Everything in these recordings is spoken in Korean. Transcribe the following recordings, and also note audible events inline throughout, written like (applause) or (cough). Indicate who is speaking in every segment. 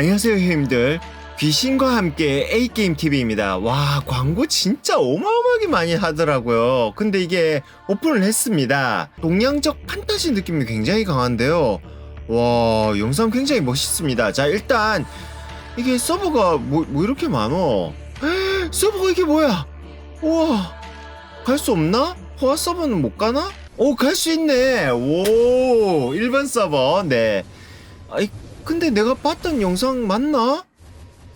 Speaker 1: 안녕하세요 형님들. 귀신과 함께 A게임TV입니다. 와 광고 진짜 어마어마하게 많이 하더라고요. 근데 이게 오픈을 했습니다. 동양적 판타지 느낌이 굉장히 강한데요. 와 영상 굉장히 멋있습니다. 자 일단 이게 서버가 뭐, 뭐 이렇게 많어? 헉, 서버가 이게 뭐야? 우와 갈 수 없나? 호화 서버는 못 가나? 오 갈 수 있네. 오 일반 서버. 네. 아이 근데 내가 봤던 영상 맞나?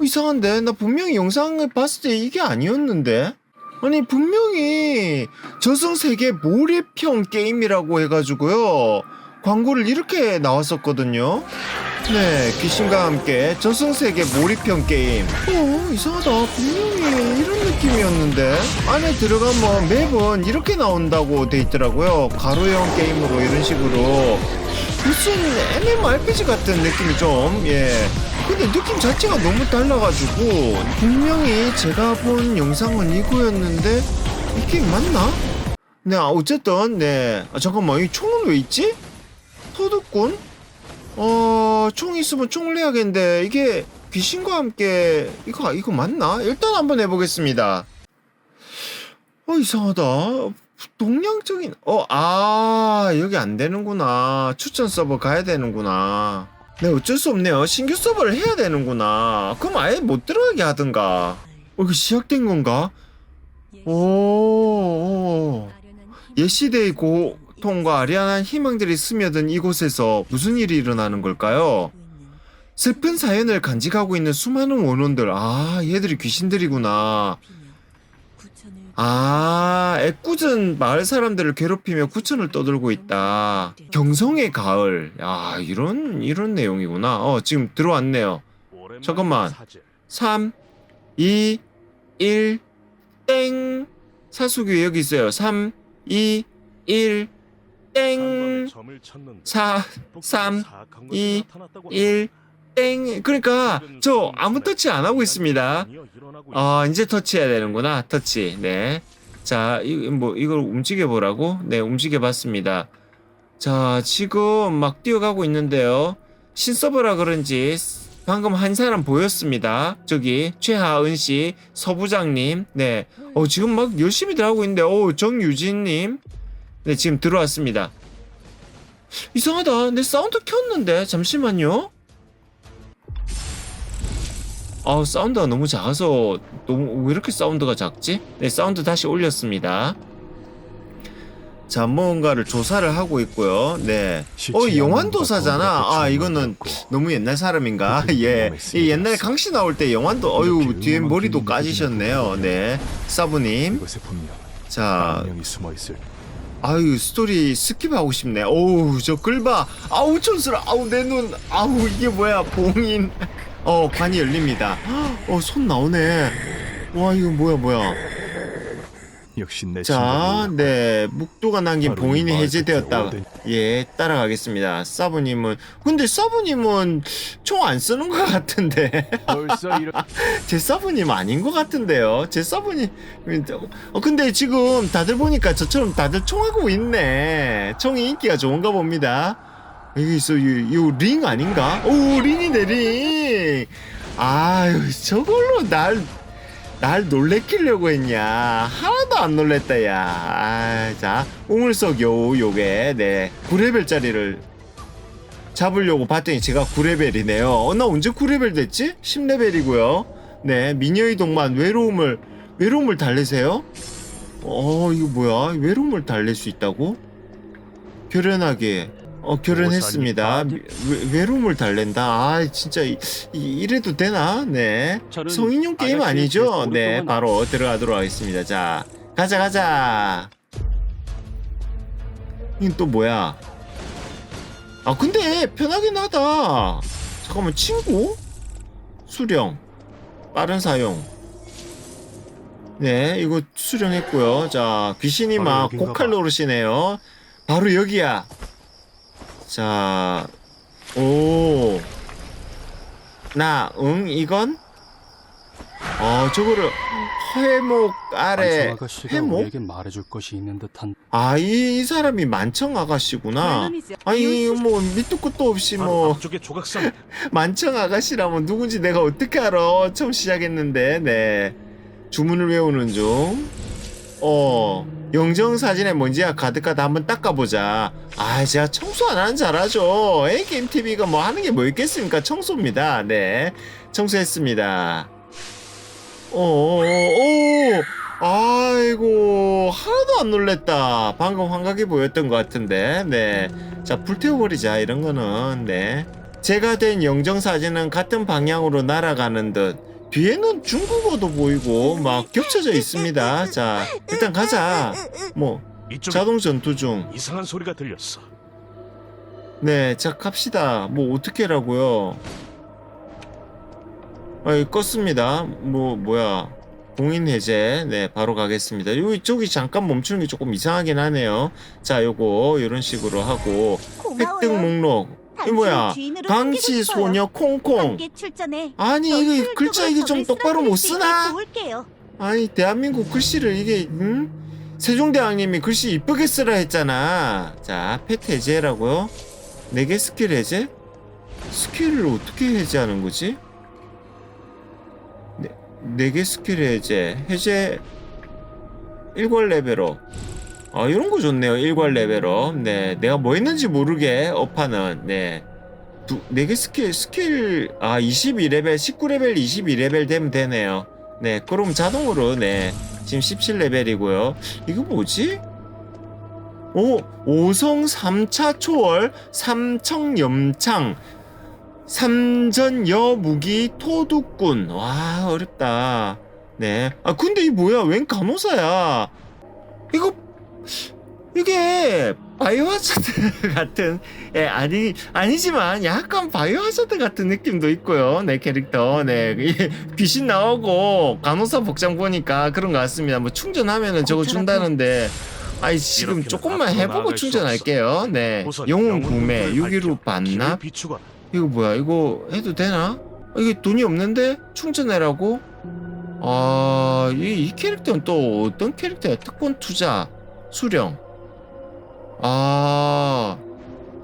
Speaker 1: 이상한데? 나 분명히 영상을 봤을 때 이게 아니었는데? 아니 분명히 저승세계 몰입형 게임이라고 해가지고요. 광고를 이렇게 나왔었거든요. 네 귀신과 함께 저승세계 몰입형 게임. 어 이상하다. 분명히 이런 느낌이었는데? 안에 들어가면 맵은 이렇게 나온다고 돼 있더라고요. 가로형 게임으로 이런 식으로 무슨 MMORPG 같은 느낌이 좀, 예. 근데 느낌 자체가 너무 달라가지고, 분명히 제가 본 영상은 이거였는데, 이게 맞나? 네, 아, 어쨌든, 네. 아, 잠깐만, 이 총은 왜 있지? 토드꾼? 어, 총 있으면 총을 해야겠는데, 이게 귀신과 함께, 이거, 이거 맞나? 일단 한번 해보겠습니다. 어, 이상하다. 동양적인 어 아 여기 안 되는구나. 추천 서버 가야 되는구나. 네 어쩔 수 없네요. 신규 서버를 해야 되는구나. 그럼 아예 못 들어가게 하든가. 어 이거 시작된 건가? 오, 오. 옛 시대의 고통과 아련한 희망들이 스며든 이곳에서 무슨 일이 일어나는 걸까요? 슬픈 사연을 간직하고 있는 수많은 원혼들. 아 얘들이 귀신들이구나 아, 애꿎은 마을 사람들을 괴롭히며 구천을 떠들고 있다. 경성의 가을. 야, 이런, 이런 내용이구나. 어, 지금 들어왔네요. 잠깐만. 3, 2, 1, 땡. 사수기 여기 있어요. 3, 2, 1, 땡. 4, 3, 2, 1, 땡. 그러니까, 저 아무 터치 안 하고 있습니다. 아, 이제 터치해야 되는구나. 터치. 네. 자, 이, 뭐, 이걸 움직여 보라고? 네, 움직여 봤습니다. 자, 지금 막 뛰어가고 있는데요. 신서버라 그런지 방금 한 사람 보였습니다. 저기, 최하은 씨, 서부장님. 네. 어, 지금 막 열심히들 하고 있는데, 어, 정유진 님. 네, 지금 들어왔습니다. 이상하다. 내 사운드 켰는데, 잠시만요. 아 사운드가 너무 작아서 너무 왜 이렇게 사운드가 작지? 네 사운드 다시 올렸습니다. 자 뭔가를 조사를 하고 있고요. 네. 어 영환도사잖아. 아 이거는 너무 옛날 사람인가? 예. 이 옛날 강씨 나올 때 영환도 어유 뒤에 머리도 까지셨네요. 네. 사부님. 자 아유 스토리 스킵하고 싶네. 어우 저 글봐. 아우 촌스러. 아우 내 눈. 아우 이게 뭐야 봉인. 어 관이 열립니다. 어 손 나오네. 와 이거 뭐야 뭐야.
Speaker 2: 역시 내
Speaker 1: 자,
Speaker 2: 친구는
Speaker 1: 네 묵도가 남긴
Speaker 2: 바로 이
Speaker 1: 봉인이
Speaker 2: 마을
Speaker 1: 해제되었다.
Speaker 2: 끝에
Speaker 1: 예 따라가겠습니다. 사부님은 근데 사부님은 총 안 쓰는 것 같은데. (laughs)
Speaker 2: 벌써 이런
Speaker 1: 제 서브님 아닌 것 같은데요. 제 서브님. 어, 근데 지금 다들 보니까 저처럼 다들 총하고 있네. 총이 인기가 좋은가 봅니다. 여기 있어, 이링 아닌가? 오, 링이네, 링. 아유, 저걸로 날, 날 놀래키려고 했냐. 하나도 안 놀랬다, 야. 아, 자, 우물석 요, 요게, 네. 9레벨짜리를 잡으려고 봤더니 제가 9레벨이네요. 어, 나 언제 9레벨 됐지? 10레벨이고요. 네, 미녀의 동만 외로움을 외로움을 달래세요? 어, 이거 뭐야? 외로움을 달랠 수 있다고? 결연하게 어, 결혼했습니다.
Speaker 2: 뭐,
Speaker 1: 외, 외로움을 달랜다. 아, 진짜 이, 이, 이래도 되나? 네. 성인용 게임 아니죠?
Speaker 3: 제스처를
Speaker 1: 네, 바로 들어가도록 하겠습니다. 자, 가자, 가자. 이건 또 뭐야? 아, 근데 편하긴 하다. 잠깐만, 친구? 수령. 빠른 사용. 네, 이거 수령했고요. 자, 귀신이 막 고칼
Speaker 2: 봐.
Speaker 1: 노릇이네요. 바로 여기야. 자, 오. 나, 응, 이건? 어 저거를 회목 아래
Speaker 3: 만청 아가씨가
Speaker 1: 회목?
Speaker 3: 우리에게 말해줄 것이 있는 듯한
Speaker 1: 아 이 이 사람이 만청 아가씨구나
Speaker 4: 물론이죠.
Speaker 1: 아니 뭐 밑도 끝도 없이 뭐
Speaker 5: 앞쪽에 조각상 (laughs)
Speaker 1: 만청 아가씨라면 누군지 내가 어떻게 알아? 처음 시작했는데, 네. 주문을 외우는 중. 어, 영정 사진에 먼지가 가득하다 한번 닦아보자. 아, 제가 청소 안 하는 잘하죠. A게임 TV가 뭐 하는 게 뭐 있겠습니까? 청소입니다. 네. 청소했습니다. 어, 어, 어, 아이고, 하나도 안 놀랬다. 방금 환각이 보였던 것 같은데, 네. 자, 불태워버리자, 이런 거는, 네. 제가 된 영정 사진은 같은 방향으로 날아가는 듯 뒤에는 중국어도 보이고 막 겹쳐져 있습니다. 자 일단 가자. 뭐
Speaker 5: 이쪽
Speaker 1: 자동 전투 중.
Speaker 5: 이상한 소리가 들렸어.
Speaker 1: 네, 자 갑시다. 뭐 어떻게라고요? 아, 껐습니다. 뭐 뭐야? 공인 해제. 네, 바로 가겠습니다. 여기 저기 잠깐 멈추는 게 조금 이상하긴 하네요. 자, 요거 이런 식으로 하고 획득
Speaker 4: 고마워요.
Speaker 1: 목록. 이 뭐야?
Speaker 4: 싶어요.
Speaker 1: 소녀 콩콩. 아니
Speaker 4: 저
Speaker 1: 이게 글자 이게 좀 똑바로 못 쓰나? 아니 대한민국 글씨를 이게 응? 세종대왕님이 글씨 이쁘게 쓰라 했잖아. 자, 펫 해제라고요? 네개 스킬 해제? 스킬을 어떻게 해제하는 거지? 네, 네개 스킬 해제. 해제 일괄 레벨업. 아, 이런 거 좋네요. 일괄 레벨업. 네, 내가 뭐 했는지 모르게 업하는 네. 두, 네개 스킬, 스킬, 아, 22레벨, 19레벨, 22레벨 되면 되네요. 네, 그럼 자동으로, 네. 지금 17레벨이고요. 이거 뭐지? 오, 오성 3차 초월, 삼청 염창, 삼전 여 무기 토두꾼. 와, 어렵다. 네. 아, 근데 이 뭐야? 웬 간호사야? 이거, 이게, 바이오하자드 (laughs) 같은, 예, 아니, 아니지만 약간 바이오하자드 같은 느낌도 있고요. 내 캐릭터. 네. 귀신 나오고 간호사 복장 보니까 그런 것 같습니다. 뭐 충전하면은 저거 준다는데, 아이, 지금 조금만 해보고 충전할게요. 네. 영웅 구매,
Speaker 5: 영웅들을
Speaker 1: 6기로
Speaker 5: 밝혀 길을
Speaker 1: 반납.
Speaker 5: 비추거라.
Speaker 1: 이거 뭐야? 이거 해도 되나? 아, 이게 돈이 없는데 충전해라고? 아, 이, 이 캐릭터는 또 어떤 캐릭터야? 특권 투자, 수령. 아,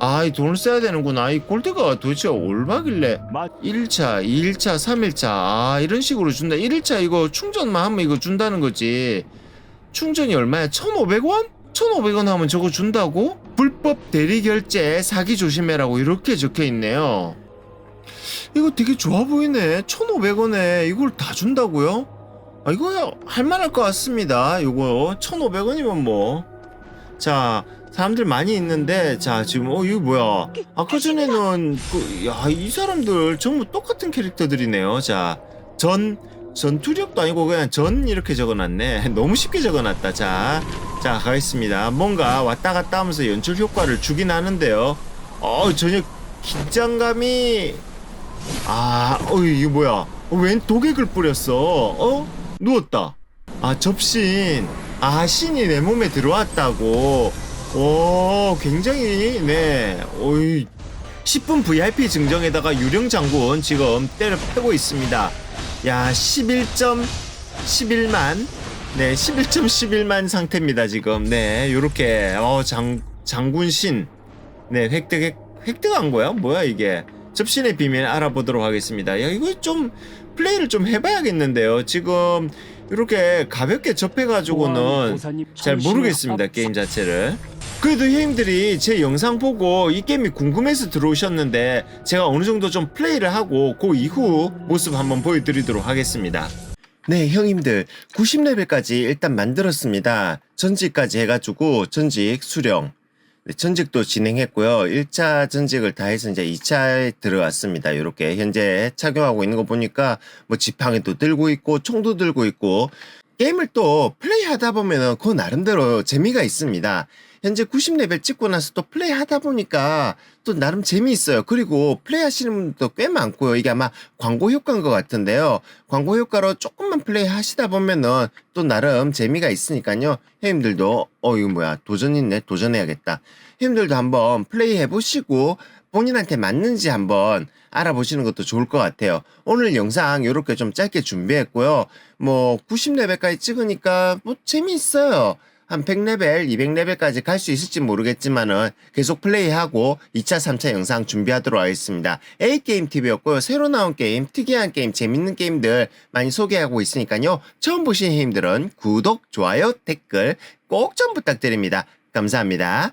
Speaker 1: 아, 이 돈을 써야 되는구나. 이 골드가 도대체 얼마길래?
Speaker 2: 맞
Speaker 1: 1차, 2일차, 3일차. 아, 이런 식으로 준다. 1일차 이거 충전만 하면 이거 준다는 거지. 충전이 얼마야? 1,500원? 1,500원 하면 저거 준다고? 불법 대리 결제 사기 조심해라고 이렇게 적혀 있네요. 이거 되게 좋아 보이네. 1,500원에 이걸 다 준다고요? 아, 이거 할만할 것 같습니다. 이거 1,500원이면 뭐. 자, 사람들 많이 있는데, 자, 지금, 어, 이거 뭐야. 아까 전에는, 그, 야, 이 사람들 전부 똑같은 캐릭터들이네요. 자, 전, 전투력도 아니고 그냥 전 이렇게 적어놨네. (laughs) 너무 쉽게 적어놨다. 자, 자, 가겠습니다. 뭔가 왔다 갔다 하면서 연출 효과를 주긴 하는데요. 어, 전혀 긴장감이, 아, 어, 이게 뭐야. 어, 웬 독액을 뿌렸어. 어? 누웠다. 아, 접신. 아, 신이 내 몸에 들어왔다고. 오, 굉장히, 네. 오이. 10분 VIP 증정에다가 유령 장군 지금 때려 패고 있습니다. 야, 11점 11만. 네, 11.11만 상태입니다, 지금. 네, 요렇게. 어, 장, 장군 신. 네, 획득, 획득한 거야? 뭐야, 이게. 접신의 비밀 알아보도록 하겠습니다. 야, 이거 좀, 플레이를 좀 해봐야겠는데요. 지금, 이렇게 가볍게 접해가지고는 잘 모르겠습니다 게임 자체를. 그래도 형님들이 제 영상 보고 이 게임이 궁금해서 들어오셨는데 제가 어느 정도 좀 플레이를 하고 그 이후 모습 한번 보여드리도록 하겠습니다. 네 형님들. 90레벨까지 일단 만들었습니다. 전직까지 해가지고 전직 수령. 네, 전직도 진행했고요 1차 전직을 다 해서 이제 2차에 들어왔습니다 이렇게 현재 착용하고 있는 거 보니까 뭐 지팡이도 들고 있고 총도 들고 있고 게임을 또 플레이 하다 보면은 그 나름대로 재미가 있습니다. 현재 90레벨 찍고 나서 또 플레이 하다 보니까 또 나름 재미있어요. 그리고 플레이 하시는 분들도 꽤 많고요. 이게 아마 광고 효과인 것 같은데요. 광고 효과로 조금만 플레이 하시다 보면은 또 나름 재미가 있으니까요. 형님들도 어 이거 뭐야 도전 있네 도전해야겠다. 형님들도 한번 플레이 해보시고
Speaker 4: 본인한테 맞는지 한번 알아보시는 것도 좋을 것 같아요. 오늘 영상 이렇게 좀 짧게 준비했고요. 뭐 90레벨까지 찍으니까 뭐 재미있어요. 한 100레벨, 200레벨까지 갈 수 있을지 모르겠지만은 계속 플레이하고 2차, 3차 영상 준비하도록 하겠습니다. A게임TV였고요. 새로 나온 게임, 특이한 게임, 재밌는 게임들 많이 소개하고 있으니까요. 처음 보시는 형님들은 구독, 좋아요, 댓글 꼭 좀 부탁드립니다. 감사합니다.